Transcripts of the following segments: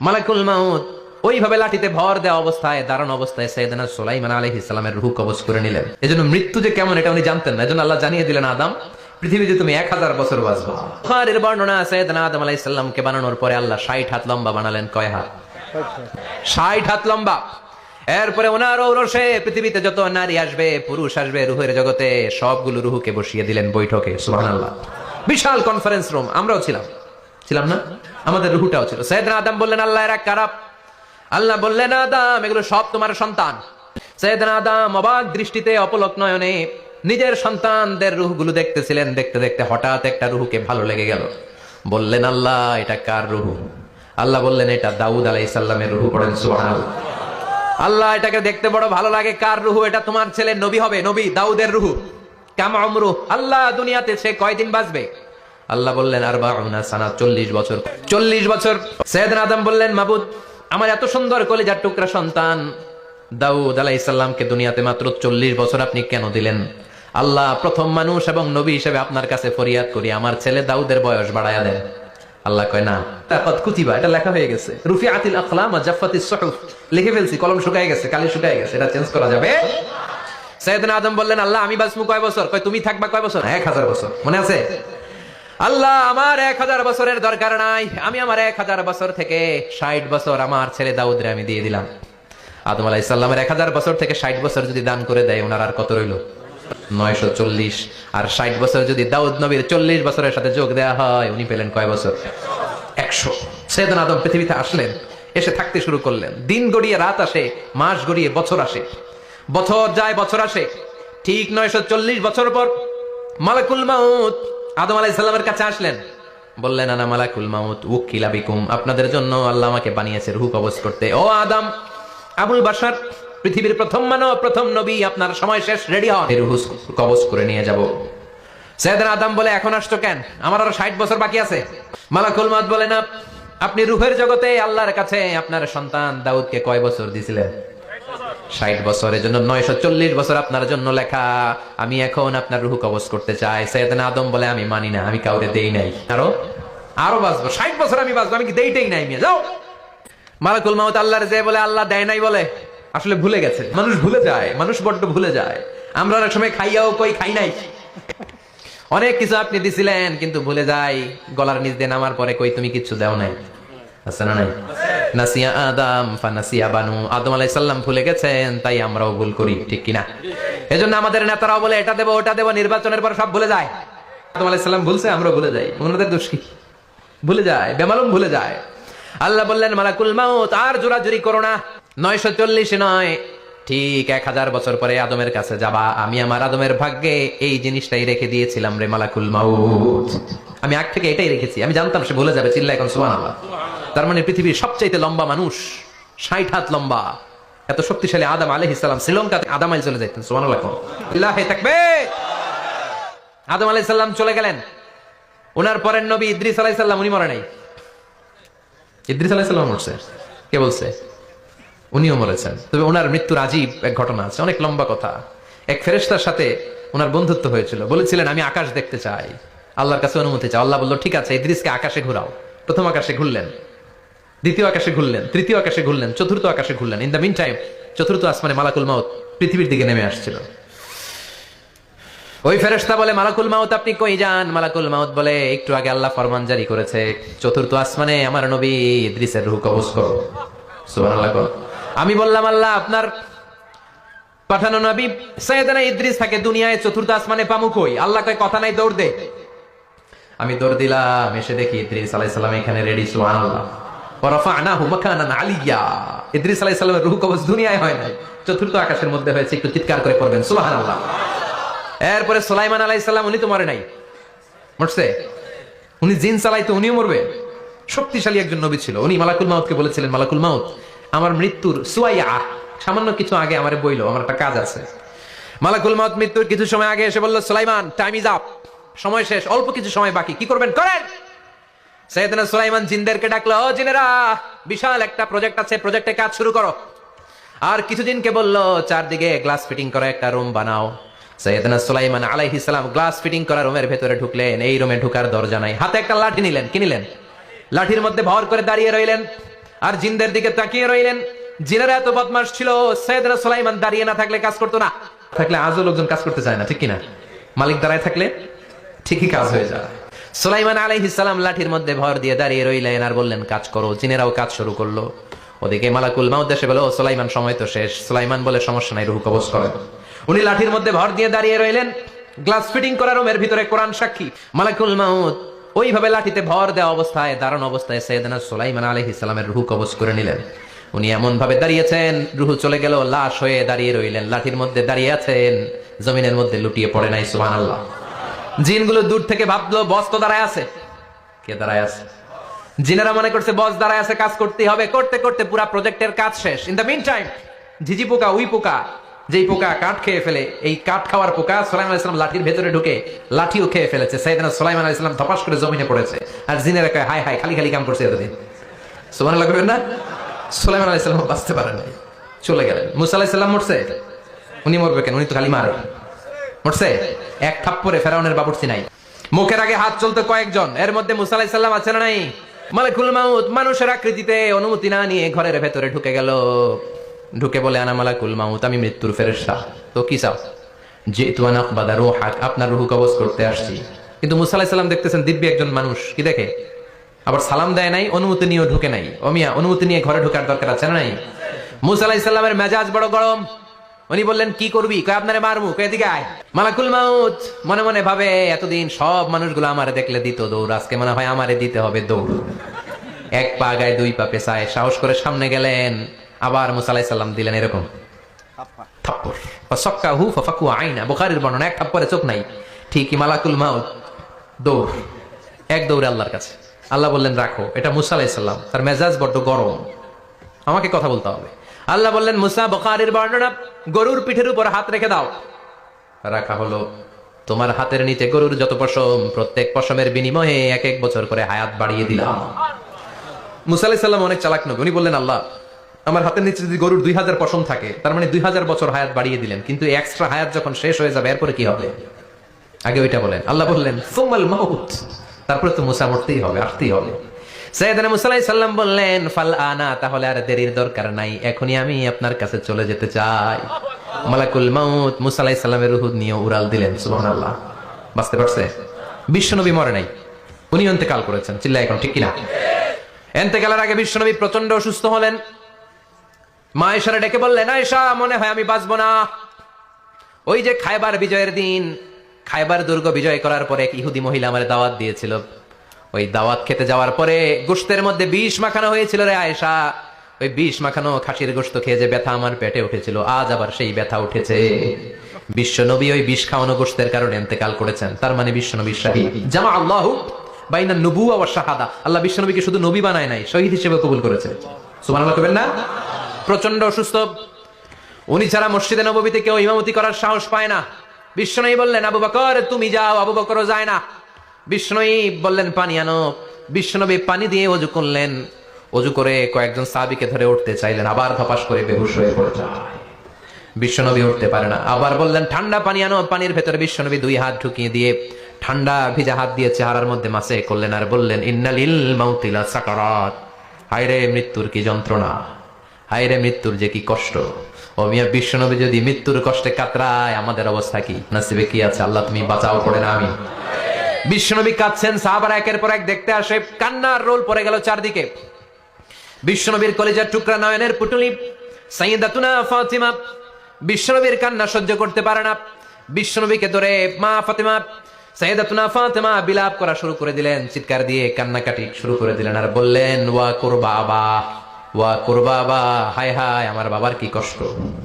মালাকুল মাউত, ওইভাবে লাঠিতে ভর দেওয়া অবস্থায় দাঁড়ানো অবস্থায় সৈয়দনা সুলাইমান আলাইহিস সালামের রুহ কবজ করে নিলেন। এজন্য মৃত্যু যে কেমন, এটা উনি জানতেন না। এজন্য আল্লাহ জানিয়ে দিলেন, আদম, পৃথিবীতে তুমি এক হাজার বছর বাঁচবো। বুখারীর বর্ণনা সৈয়দনা আদম আলাইহিস সালামকে বানানোর পরে আল্লাহ ষাট হাত লম্বা বানালেন। কয় হাত? ষাট হাত লম্বা। এরপরে ওনার ঔরসে পৃথিবীতে যত নারী আসবে, পুরুষ আসবে, রুহের জগতে সবগুলো রুহুকে বসিয়ে দিলেন বৈঠকে। সুবহানাল্লাহ। বিশাল কনফারেন্স রুম আমরাও ছিলাম। ছিলাম না? আমাদের রুহুটাও ছিল। সৈয়দনা আদম বললেন, আল্লাহ, এরা কারাপ আল্লাহ বললেন, আদম, এগুলো সব তোমার সন্তান। সৈয়দনা আদম অবাক দৃষ্টিতে অপলক নয়নে নিজের সন্তানদের রুহগুলো দেখতেছিলেন, দেখতে দেখতে হঠাৎ একটা রুহুকে ভালো লেগে গেল। বললেন, আল্লাহ, এটা কার রুহু? আল্লাহ বললেন, এটা দাউদ আলাই সাল্লামের রুহু পড়েন, সুবহানাল্লাহ। আল্লাহ, এটাকে দেখতে বড় ভালো লাগে, কার রুহু? এটা তোমার ছেলে নবী হবে, নবী দাউদের রুহু। কাম আমরু? আল্লাহ, দুনিয়াতে সে কয়দিন বাঁচবে? আল্লাহ বললেন, আর বাউনা সানা, চল্লিশ বছর। চল্লিশ বছর। সৈয়দ আদম বললেন, মাবুদ, আমার এত সুন্দর কলিজার টুকরা সন্তান। দাউদ আলাহ ইসাল্লামকে দুনিয়াতে মাত্র চল্লিশ বছর আপনি কেন দিলেন? আল্লাহ প্রথম মানুষ এবং নবী হিসেবে আপনার কাছে ফরিয়াদ করি, আমার ছেলে দাউদের বয়স বাড়ায়া দেন। আল্লাহ কয়, না তাকত কুতিবা এটা লেখা হয়ে গেছে। রুফি আতিল আকলাম জাফাতিস সুহুফ। লিখে ফেলছি, কলম শুকায় গেছে, কালি শুকায় গেছে, এটা চেঞ্জ করা যাবে? সৈয়দনা আদম বললেন, আল্লাহ, আমি বাঁচবো কয় বছর? কয়, তুমি থাকবা কয় বছর? এক হাজার বছর। মনে আছে? আল্লাহ, আমার এক হাজার বছরের দরকার নাই। আমি আমার এক হাজার বছর থেকে ষাট বছর আমার ছেলে দাউদরে আমি দিয়ে দিলাম। আদম আলাইসাল্লামের এক হাজার বছর থেকে ষাট বছর যদি দান করে দেয়, ওনার আর কত রইল? নয়শো চল্লিশ। আর ষাট বছর যদি দাউদ নবীর চল্লিশ বছরের সাথে যোগ দেওয়া হয়, উনি পেলেন কয় বছর? একশো। সেদিন আদম পৃথিবীতে আসলেন, এসে থাকতে শুরু করলেন। দিন গড়িয়ে রাত আসে, মাস গড়িয়ে বছর আসে। বছর যায়, বছর আসে। ঠিক নয়শো চল্লিশ বছর পর মালাকুল মাউত আদম আলাইসাল্লামের কাছে আসলেন। বললেন, আনা মালাকুল মাউত, উকিলা বিকুম। আপনাদের জন্য আল্লাহ আমাকে বানিয়েছে রুহ কবজ করতে। ও আদম, আবুল বাসার পৃথিবীর প্রথম মানব, প্রথম নবী, আপনার সময় শেষ, রেডি হন। রুহ কবজ করে নিয়ে যাব। সৈয়দনা আদম বলে, এখন আসছো কেন? আমার আরও ষাট বছর বাকি আছে। মালাকুল মাউত বলে, না, আপনি রুহের জগতে আল্লাহর কাছে আপনার সন্তান দাউদকে কয় বছর দিছিলেন? ষাট বছরের জন্য, নয়শো চল্লিশ বছর আপনার জন্য লেখা। আমি এখন আপনার রুহু কবজ করতে চাই। সৈয়দনা আদম বলে, আমি মানি না, আমি কাউরে দেই নাই। আরও? আরও বাঁচবো। ষাট বছর আমি বাঁচবো, আমি কি দেইটাই নাই মিয়া? যাও। মালাকুল মাউত আল্লাহর যে বলে, আল্লাহ দেয় নাই বলে, আসলে ভুলে গেছে। মানুষ ভুলে যায়, মানুষ বড্ড ভুলে যায়। আমরা অনেক সময় খাইয়াও কই, খাই নাই। অনেক কিছু আপনি দিছিলেন, কিন্তু ভুলে যাই। গলার নিচ দিয়ে নামার পরে কই, তুমি কিচ্ছু দেও নাই। আছে না নাই? নাসিয়া আদম, ফানাসিয়া বানু আদম আলাইহিস সালাম ভুলে গেছেন, তাই আমরাও ভুল করি, ঠিক কিনা? এজন্য আমাদের নেতারাও বলে, এটা দেবো, ওটা দেবো, নির্বাচনের পর সব ভুলে যায়। আদম আলাইহিস সালাম ভুলছে আমরা ভুলে যাই, ওনাদের দোষ কি? ভুলে যায়, বেমালুম ভুলে যায়। আল্লাহ বললেন, মালাকুল মাউত, আর জোরাজুরি করো না, নয়শো চল্লিশ নয়, ঠিক এক হাজার বছর পরে আদমের কাছে যাবা। আমি আমার আদমের ভাগ্যে এই জিনিসটাই রেখে দিয়েছিলাম রে মালাকুল মাউত। আমি আগ থেকে এটাই রেখেছি। আমি জানতাম সে ভুলে যাবে চিল্লা এখন সুমান তার মানে পৃথিবীর সবচাইতে লম্বা মানুষ, ষাট হাত লম্বা, এত শক্তিশালী আদম আলহ ইসলাম শ্রীলঙ্কাতে আদাম আল চলে যেতেন সুমান থাকবে আদম আলাইহিস সালাম চলে গেলেন। ওনার পরের নবী ইদ্রিস আলাইহিস সালাম, উনি মরে নাই। ইদ্রিস আলাইহিস সালাম মরছে। কে বলছে? উনিও মরেছেন। তবে ওনার মৃত্যুর আজীব এক ঘটনা আছে, অনেক লম্বা কথা। এক ফেরেস্তার সাথে ওনার বন্ধুত্ব হয়েছিল। বলেছিলেন, আমি আকাশ দেখতে চাই। আল্লাহর কাছে অনুমতি চাই আল্লাহ বলল, ঠিক আছে, ইদ্রিসকে আকাশে ঘুরাও। প্রথম আকাশে ঘুরলেন, দ্বিতীয় আকাশে ঘুরলেন, তৃতীয় আকাশে ঘুরলেন, চতুর্থ আকাশে ঘুরলেন। ইন দ্য মিন টাইম চতুর্থ আসমানে মালাকুল মাউত পৃথিবীর দিকে নেমে আসছিল। ওই ফেরেশতা বলে, মালাকুল মাউত, আপনি কই যান? মালাকুল মাউত বলে, একটু আগে আল্লাহ ফরমান জারি করেছে। চতুর্থ আসমানে আমার নবী ইদ্রিসের রূহ কবজ করো। আমি বললাম, আল্লাহ, আপনার পাঠানো নবী সৈয়দনা ইদ্রিস থাকে দুনিয়ায়, চতুর্থ আসমানে পামু কই? আল্লাহ কয়, কথা নাই, দৌড় দে। আমি দৌড় দিলাম, এসে দেখি ইদ্রিস আলাইহিস সালাম এখানে রেডি আলাইসাল্লাম উনিও মরবে। শক্তিশালী একজন নবী ছিল। উনি মালাকুল মাউতকে বলেছিলেন, মালাকুল মাউত, আমার মৃত্যুর সুয়াইয়া, সামান্য কিছু আগে আমার বইলো, আমার একটা কাজ আছে। মালাকুল মাউত মৃত্যুর কিছু সময় আগে এসে বলল, সুলাইমান টাইম ইজ আপ সময় শেষ, অল্প কিছু সময় বাকি। কি করবেন? করেন! সৈয়দনা সুলাইমান জিনদেরকে ডাকলো, ও জিনেরা, বিশাল একটা প্রজেক্ট আছে প্রজেক্টে কাজ শুরু করো। আর কিছুদিনকে বলল, চারদিকে গ্লাস ফিটিং করা একটা রুম বানাও। সৈয়দনা সুলাইমান আলাইহিস সালাম গ্লাস ফিটিং করা রুমের ভেতরে ঢুকলেন, এই রুমে ঢুকার দরজা নাই। হাতে একটা লাঠি নিলেন, কি নিলেন? লাঠির মধ্যে ভর করে দাঁড়িয়ে রইলেন, আর জিনদের দিকে তাকিয়ে রইলেন। জিনেরা এত বদমাস ছিল, সৈয়দনা সুলাইমান দাঁড়িয়ে না থাকলে কাজ করতো না। থাকলে আজও লোকজন কাজ করতে চায় না, ঠিক কিনা? মালিক দাঁড়ায় থাকলে ঠিকই কাজ হয়ে যায়। সুলাইমান আলাইহিস সালাম লাঠির মধ্যে ভর দিয়ে দাঁড়িয়ে রইলেন আর বললেন, কাজ করো জিনেরাও কাজ শুরু করল। ওদিকে মালাকুল মাউদ দেশে বলো সুলাইমান, সময় তো শেষ। সুলাইমান বলে, সমস্যা নাই, রুহু কবজ করেন। উনি লাঠির মধ্যে ভর দিয়ে দাঁড়িয়ে রইলেন। গ্লাস ফিটিং করা রুমের ভিতরে কোরআন সাক্ষী। মালাকুল মাউদ ওইভাবে লাঠিতে ভর দেওয়া অবস্থায় দারুণ অবস্থায় সৈয়দনা সুলাইমান আলাইহিস সালামের রুহু কবজ করে নিলেন। উনি এমন ভাবে দাঁড়িয়েছেন, রুহু চলে গেল, লাশ হয়ে দাঁড়িয়ে রইলেন। লাঠির মধ্যে দাঁড়িয়ে আছেন, জমিনের মধ্যে লুটিয়ে পড়ে নাই, সুবহানাল্লাহ। জিনগুলো দূর থেকে ভাবলো, বস তো দাঁড়ায় আছে। কে দাঁড়ায় আছে? জিনেরা মনে করছে, বস দাঁড়ায় আছে, কাজ করতে হবে। করতে করতে পুরা প্রজেক্টের কাজ শেষ। ইন দ্য মিন টাইম ঝিঝি পোকা, উই পোকা, যেই পোকা কাঠ খেয়ে ফেলে, এই কাঠ খাওয়ার পোকা সোলাইমান আলাইসালাম লাঠির ভেতরে ঢুকে লাঠিও খেয়ে ফেলেছে। সাইদানা সোলাইমান আলাইসালাম ধপাস করে জমিনে পড়েছে। আর জিনেরা কয় হাই হাই খালি খালি কাম করছে এতদিন। সোমান লাগবে না? সোলাইমান আলাইসালাম বাঁচতে পারেন চলে গেলেন। মুসা আলাইসাল্লাম মরছে? উনি মরবে কেন? উনি তো খালি মারে। মরছে এক থাপ্পরে ফেরাউনের বাবুর্চি নাই। মুখের আগে হাত চলতো কয়েকজন। এর মধ্যে মুসা আলাইসাল্লাম আছে না নাই? মালিকুল মাউত মানুষের আকৃতিতে অনুমতি না নিয়ে ঘরের ভেতরে ঢুকে গেল। ঢুকে বলে, আনা মালাকুল মাউত, আমি মৃত্যুর ফেরেশতা। তো কি চাও? যে তুয়ান আকবাদা আপনার রুহু কবজ করতে আসছি। কিন্তু মুসা আলাইসাল্লাম দেখতেছেন দিব্যি একজন মানুষ। কি দেখে? আবার সালাম দেয় নাই, অনুমতি নিয়েও ঢুকে নাই। অমিয়া, অনুমতি নিয়ে ঘরে ঢোকার দরকার আছে না নাই? মুসা আলাইসাল্লামের মেজাজ বড় গরম। উনি বললেন, কি করবি? কয়, আপনারে মারমু কয়, এদিকে আয়। মালাকুল মাউত মনে মনে ভাবে, এতদিন সব মানুষগুলো আমারে দেখলে দিত দৌড়। আজকে মনে হয় আমারে দিতে হবে দৌড়। এক পা গায়ে, দুই পা পেছায় সাহস করে সামনে গেলেন। আবার মুসা আলাইসাল্লাম দিলেন এরকম। বর্ণনা, এক চোখ নাই। ঠিকই মালাকুল এক দৌড়ে আল্লাহর কাছে। আল্লাহ বললেন, রাখো, এটা মুসা আলাইসাল্লাম তার মেজাজ বড্ড গরম। আমাকে কথা বলতে হবে। আল্লাহ বললেন, মুসা বখারির বর্ণনা, গরুর পিঠের উপর হাত রেখে দাও। রাখা হলো, তোমার হাতের নিচে গরুর যত পশম, প্রত্যেক পশমের বিনিময়ে এক এক বছর করে হায়াত বাড়িয়ে দিলাম। মুসা আলাইসাল্লাম অনেক চালাক নবী, উনি বললেন, আল্লাহ, আমার হাতের নিচে যদি গরুর দুই হাজার পশম থাকে, তার মানে দুই হাজার বছর হায়াত বাড়িয়ে দিলেন, কিন্তু এক্সট্রা হায়াত যখন শেষ হয়ে যাবে, এরপরে কি হবে? আগে ওইটা বলেন। আল্লাহ বললেন, সোমাল মাউত। তারপরে তো মুসা মরতেই হবে, আসতেই হবে। সৈয়দনা মুসা আলাইহিস সাল্লাম বললেন, ফাল আনা, তাহলে আর দেরির দরকার নাই, এখনই আমি আপনার কাছে চলে যেতে চাই। মালাকুল মাউত মুসা আলাইহিস সাল্লামের রুহ নিয়ে উড়াল দিলেন, সুবহানাল্লাহ। বাঁচতে পারছে? বিশ্বনবী মরে নাই। উনি অন্তেকাল করেছেন চিল্লা এখন ঠিক কিনা? এন্তেকালের আগে বিশ্বনবী প্রচণ্ড অসুস্থ হলেন। মা এসারে ডেকে বললেন, আয়েশা, মনে হয় আমি বাঁচবো না। ওই যে খাইবার বিজয়ের দিন, খাইবার দুর্গ বিজয় করার পরে এক ইহুদি মহিলা আমার দাওয়াত দিয়েছিল। ওই দাওয়াত খেতে যাওয়ার পরে গোস্তের মধ্যে বিষ মাখানো হয়েছিল রে আয়েশা। ওই বিষ মাখানো খাসির গোস্ত খেয়ে যে ব্যথা আমার পেটে উঠেছিল, আজ আবার সেই ব্যথা উঠেছে। বিশ্বনবী ওই বিষ খাওয়ানো গোস্তের কারণে এতেকাল করেছেন। তার মানে বিশ্বনবী শাহী। জামা আল্লাহ বাইনা নবু আবার শাহাদা। আল্লাহ বিশ্বনবীকে শুধু নবী বানায় নাই, শহীদ হিসেবে কবুল করেছে। সুবহানাল্লাহ কবেন না? প্রচণ্ড অসুস্থ। উনি ছাড়া মসজিদে নবীতে কেউ ইমামতি করার সাহস পায় না। বিষ্ণনই বললেন, আবু বকর, তুমি যাও, আবু বকরও যায় না। বিষ্ণনই বললেন, পানি আনো। বিষ্ণনবী পানি দিয়ে অজু করলেন। অজু করে কয়েকজন সাবিকে ধরে উঠতে চাইলেন, আবার ধপাস করে বেহুশ হয়ে পড়ে বিশ্বনবী উঠতে পারে না। আবার বললেন, ঠান্ডা পানি আনো। পানির ভেতরে বিশ্বনবী দুই হাত ঢুকিয়ে দিয়ে ঠান্ডা ভিজা হাত দিয়ে চেহারার মধ্যে মাসে করলেন আর বললেন, ইন্নালিল মাউতিলা সাকারাত। হায়রে, মৃত্যুর কি যন্ত্রণা? হায়রে, মৃত্যুর যে কি কষ্ট? ও মিয়া বিশ্বনবী যদি মৃত্যুর কষ্টে কাতরায়, আমাদের অবস্থা কি? নাসিবে কি আছে? আল্লাহ, তুমি বাঁচাও, পড়ে না আমি বিশ্বনবী কাঁদছেন, সাহাবার একের পর এক দেখতে আসে, কান্নার রোল পড়ে গেল চারদিকে। বিশ্বনবীর কলেজের টুকরা নয়নের পুটুলি, সাইয়েদাতুনা ফাতিমা, বিশ্বনবীর কান্না সহ্য করতে পারে না। বিশ্বনবীকে ধরে মা ফাতিমা, সাইয়েদাতুনা ফাতিমা বিলাপ করা শুরু করে দিলেন, চিৎকার দিয়ে কান্নাকাটি শুরু করে দিলেন আর বললেন, ওয়া করবা আবা, ওয়া করবাবা হায় হায়, আমার বাবার কি কষ্ট,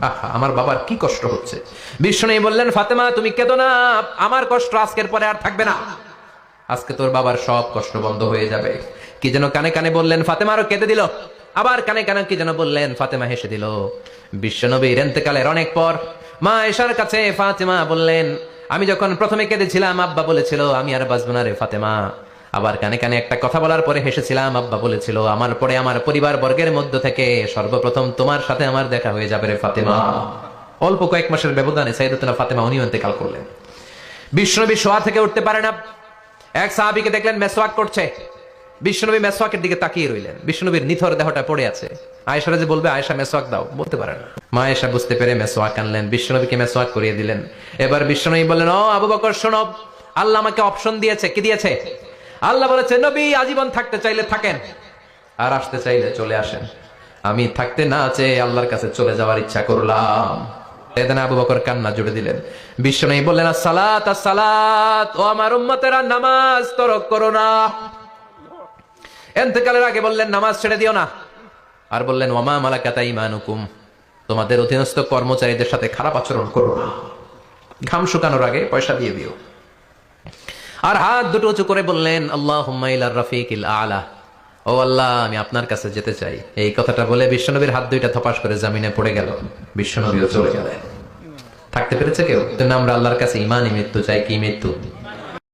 আহা, আমার বাবার কি কষ্ট হচ্ছে। বিষ্ণু বললেন, ফাতেমা, তুমি কেঁদো না, আমার কষ্ট আজকের পরে আর থাকবে না। আজকে তোর বাবার সব কষ্ট বন্ধ হয়ে যাবে। কি যেন কানে কানে বললেন ফাতেমারও কেঁদে দিল। আবার কানে কানে কি যেন বললেন, ফাতেমা হেসে দিল। বিশ্বনবীর এন্তেকালের অনেক পর মা এসার কাছে ফাতেমা বললেন, আমি যখন প্রথমে কেঁদেছিলাম, আব্বা বলেছিল, আমি আর বাঁচবো না রে ফাতেমা। আবার কানে কানে একটা কথা বলার পরে হেসেছিলাম, আব্বা বলেছিল, আমার পরে আমার পরিবার বর্গের মধ্য থেকে সর্বপ্রথম তোমার সাথে আমার দেখা হয়ে যাবে রে ফাতেমা। অল্প কয়েক মাসের ব্যবধানে সাইদুল্লাহ ফাতেমা উনিও ইন্তেকাল করলেন। বিষ্ণবী শোয়া থেকে উঠতে পারে না। এক সাহাবিকে দেখলেন মেসওয়াক করছে। বিশ্বনবী মেসওয়াকের দিকে তাকিয়ে রইলেন। বিশ্বনবীর নিথর দেহটা পড়ে আছে। আয়েশারা যে বলবে, আয়েশা, মেসওয়াক দাও। বলতে পারে না। মা আয়েশা বুঝতে পেরে মেসওয়াক আনলেন। বিশ্বনবীকে মেসওয়াক করিয়ে দিলেন। এবার বিশ্বনবী বললেন, ও আবু বকর, শোনো। আল্লাহ আমাকে অপশন দিয়েছে। কি দিয়েছে? আল্লাহ বলেছে, নবী আজীবন থাকতে চাইলে থাকেন, আর আসতে চাইলে চলে আসেন। আমি থাকতে না চেয়ে আল্লাহর কাছে চলে যাওয়ার ইচ্ছা করলাম। নামাজ ছেড়ে দিও না। আর বললেন তোমাদের অধীনস্থ কর্মচারীদের সাথে খারাপ আচরণ করো না। ঘাম শুকানোর আগে পয়সা দিয়ে দিও। আর হাত দুটো উঁচু করে বললেন আল্লাহ রফিক আলা। ও আল্লাহ, আমি আপনার কাছে যেতে চাই। এই কথাটা বলে বিশ্বনবীর হাত দুইটা থপাস করে জামিনে পড়ে গেল। বিশ্বনবীও চলে গেলেন। থাকতে পেরেছে কেউ? তো আমরা আল্লাহর কাছে ইমানই মৃত্যু চাই, কি মৃত্যু?